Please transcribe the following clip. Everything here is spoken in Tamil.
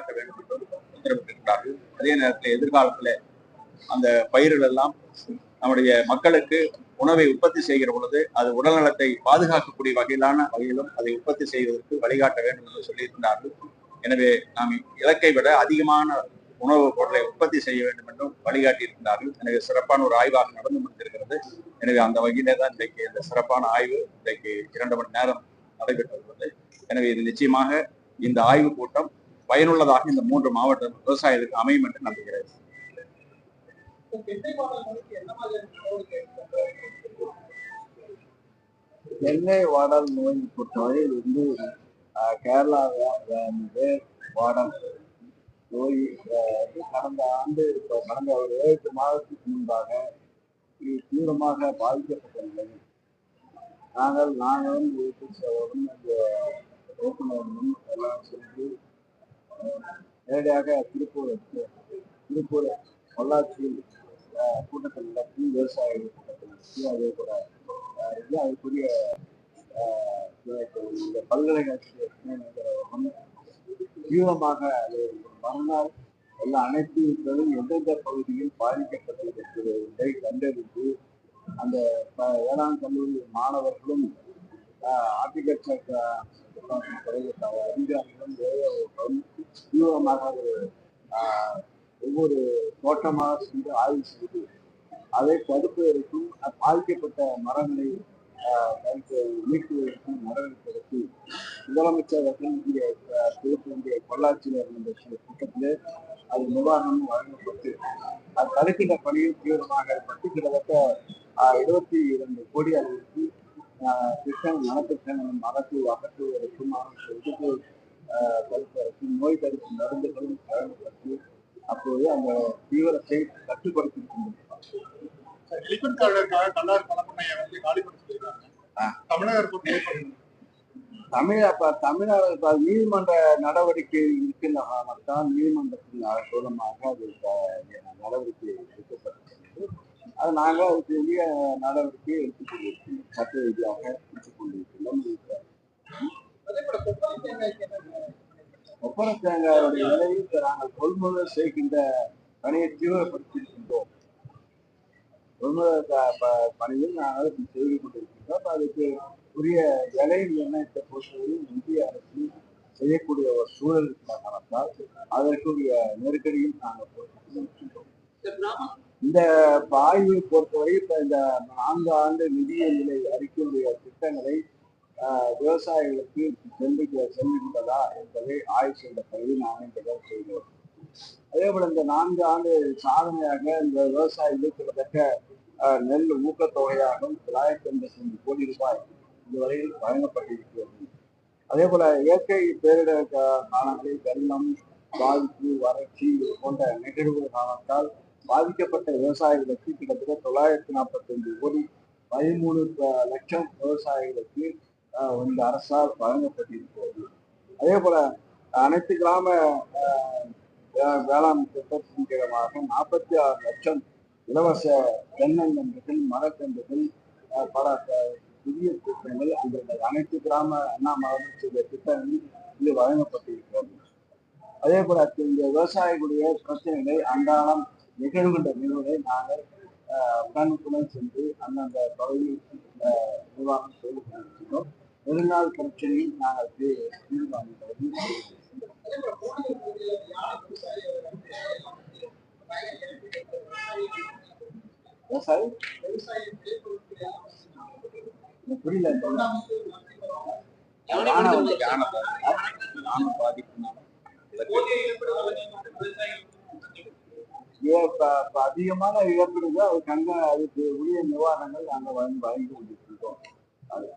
நிலைநாட்ட வேண்டும் என்று உத்தரவிட்டிருக்கிறார்கள். அதே நேரத்தில் எதிர்காலத்தில் அந்த பயிர்கள் எல்லாம் நம்முடைய மக்களுக்கு உணவை உற்பத்தி செய்கிற பொழுது அது உடல்நலத்தை பாதுகாக்கக்கூடிய வகையிலான வகையிலும் அதை உற்பத்தி செய்வதற்கு வழிகாட்ட வேண்டும் என்று சொல்லியிருந்தார்கள் எனவே நாம் இலக்கை விட அதிகமான உணவுப் பொருளை உற்பத்தி செய்ய வேண்டும் என்றும் வழிகாட்டியிருக்கிறார்கள். எனவே சிறப்பான ஒரு ஆய்வாக நடந்து முடிந்திருக்கிறது. எனவே அந்த வகையிலே தான் இன்றைக்கு இந்த சிறப்பான ஆய்வு இன்றைக்கு இரண்டு மணி நேரம் நடைபெற்று வருகிறது. எனவே இது நிச்சயமாக இந்த ஆய்வுக் கூட்டம் பயனுள்ளதாக இந்த மூன்று மாவட்ட விவசாயத்துக்கு அமையும் என்று நம்புகிறேன். எண்ணெய் வாடல் நோய் பொறுத்தவரை வந்து ஆஹ், கேரளாவில் வந்து வாடல் நோய் கடந்த ஆண்டு இப்போ கடந்த ஒரு ஏழு மாதத்துக்கு முன்பாக தீவிரமாக பாதிக்கப்பட்ட நாங்கள் நாங்களும் வீட்டுச்சவரும் இந்த ஓட்டுநரும் எல்லாம் சென்று நேரடியாக திருப்பூர் திருப்பூர் பொள்ளாச்சியில் கூட்டத்தில் நடத்தி விவசாய கூட்டத்தில் நடத்தி அதே கூட இது அதுக்குரிய ஆஹ், இந்த பல்கலைக்கழகத்தில் தீவிரமாக அது மறுநாள் எல்லா அனைத்து பேரும் எந்தெந்த பகுதியில் பாதிக்கப்பட்டிருக்கிறது என்பதை கண்டறிந்து அந்த ப- வேளாண் கல்லூரி மாணவர்களும் ஆர்டிகல்ச்சர் தீவிரமாக ஒரு ஒவ்வொரு தோட்டமாக சென்று ஆய்வு செய்து அதை தடுப்பதற்கும் பாதிக்கப்பட்ட மரங்களை ஆஹ், நீக்குவதற்கும் நடவடிக்கை முதலமைச்சர் அவர்கள் இங்கே அஹ், திருப்பூர் பொள்ளாச்சியில் இருந்த சில கூட்டத்திலே அது நிவாரணம் வழங்கப்பட்டு அது தடுக்கின்ற பணியில் தீவிரமாக ஏற்பட்டு கிட்டத்தட்ட இருபத்தி இரண்டு கோடி அளவுக்கு ஆஹ், திட்டம் நலத்திட்டங்களும் மரத்தை அகற்றுவதற்கும் எதிர்ப்பு தடுப்பதற்கும் நோய் தடுப்பு மருந்துகளும் வழங்கப்பட்டு அப்போது அந்த தீவிரத்தை கட்டுப்படுத்தி. தமிழக தமிழ் அப்ப தமிழ்நாடு இப்ப நீதிமன்ற நடவடிக்கை இருக்கின்ற காரணத்தால் நீதிமன்றத்தின் மூலமாக அது நடவடிக்கை எடுக்கப்பட்டிருக்கிறது. அது நாங்கள் அதுக்கு உரிய நடவடிக்கை எடுத்துக் சட்ட ரீதியாக எடுத்துக் கொண்டிருக்கிறோம் அதே கொப்பரை தேங்காயுடைய விலையை நாங்கள் கொள்முதல் செய்கின்ற பணியை தீவிரப்படுத்தியிருக்கின்றோம். கொள்முதல் பணியில் நாங்கள் செய்து கொண்டிருக்கின்றோம். அதுக்கு உரிய விலை நிர்ணயத்தை பொறுத்தவரையும் இந்திய அரசு செய்யக்கூடிய ஒரு சூழல் காரணத்தால் அதற்குரிய நெருக்கடியும் நாங்கள் போட்டுக் கொண்டிருக்கின்றோம். இந்த இப்ப ஆய்வை பொறுத்தவரை இப்ப இந்த நான்கு ஆண்டு நிதிய நிலை அறிக்கையுடைய திட்டங்களை விவசாயிகளுக்கு சென்று சென்றுகின்றதா என்பதை ஆய்வு செய்த பிறகு நாங்கள் இந்த செய்தோம் செய்கிறோம் அதே போல இந்த நான்கு ஆண்டு சாதனையாக இந்த விவசாயிகள் கிட்டத்தட்ட நெல் ஊக்கத்தொகையாகவும் தொள்ளாயிரத்தி எண்பத்தி ஐந்து கோடி ரூபாய் இதுவரையில் வழங்கப்பட்டிருக்கிறது. அதே போல இயற்கை பேரிடர் காலங்களில் வெள்ளம் பாதிப்பு வறட்சி இது போன்ற நிகழ்வு காலத்தால் பாதிக்கப்பட்ட விவசாயிகளுக்கு கிட்டத்தட்ட தொள்ளாயிரத்தி நாற்பத்தி ஐந்து கோடி பதிமூணு லட்சம் விவசாயிகளுக்கு ஆஹ், இந்த அரசால் வழங்கப்பட்டிருக்கிறது. அதே போல அனைத்து கிராம வேளாண் திட்டத்தின் கீழமாக நாற்பத்தி ஆறு லட்சம் இலவச தென்னங்கன்றுகள் மரக்கன்றுகள் பல புதிய திட்டங்கள் அந்த அனைத்து கிராம அண்ணா மகளிர் திட்டங்கள் இது வழங்கப்பட்டிருக்கிறது. அதே போல இந்த விவசாயிகளுடைய பிரச்சனைகளை அன்றாடம் நிகழ்கின்ற நிகழ்வுகளை நாங்கள் உடனுக்குடன் சென்று அந்தந்த பகுதியில் ஆஹ், நிர்வாகம் செய்து கொண்டிருக்கிறோம் நெடுநாள் பிரச்சனையில் நாங்கள் புரியல இந்த யானை வந்து யானை யானை பாதிப்புனால ஏ- இப்ப இப்ப அதிகமான இழப்பீடுகள் அதுக்கு அங்க அதுக்கு உரிய நிவாரணங்கள் நாங்கள் வழங்கி வழங்கி கொண்டிருக்கிறோம் அது